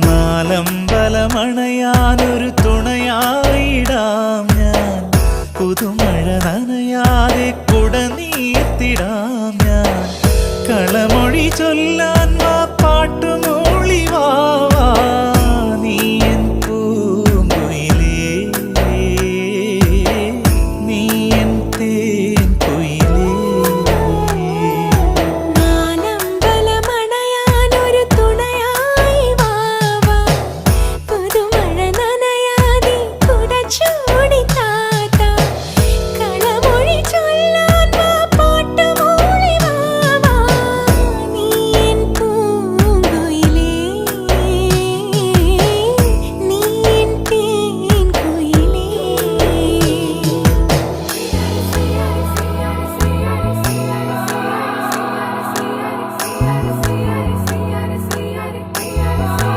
നാലമ്പലമണയാനൊരു തുണയായിടാം ഞാൻ. പുതുമഴ നനയാതെ കുട നീർത്തിടാം ഞാൻ. കളമൊഴി ചൊല്ലാ